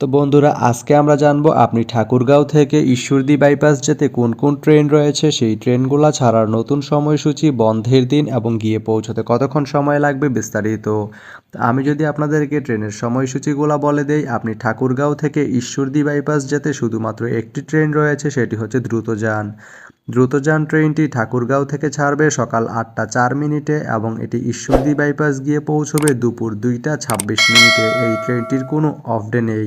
তো বন্ধুরা, আজকে আমরা জানব আপনি ঠাকুরগাঁও থেকে ঈশ্বরদী বাইপাস যেতে কোন কোন ট্রেন রয়েছে, সেই ট্রেনগুলো ছাড়ার নতুন সময়সূচি, বন্ধের দিন এবং গিয়ে পৌঁছতে কতক্ষণ সময় লাগবে বিস্তারিত। আমি যদি আপনাদেরকে ট্রেনের সময়সূচিগুলো বলে দেই, আপনি ঠাকুরগাঁও থেকে ঈশ্বরদী বাইপাস যেতে শুধুমাত্র একটি ট্রেন রয়েছে, সেটি হচ্ছে দ্রুতযান। দ্রুতযান ট্রেনটি ঠাকুরগাঁও থেকে ছাড়বে সকাল আটটা চার মিনিটে এবং এটি ঈশ্বরদী বাইপাস গিয়ে পৌঁছবে দুপুর দুইটা ছাব্বিশ মিনিটে। এই ট্রেনটির কোনো অফ ডে নেই।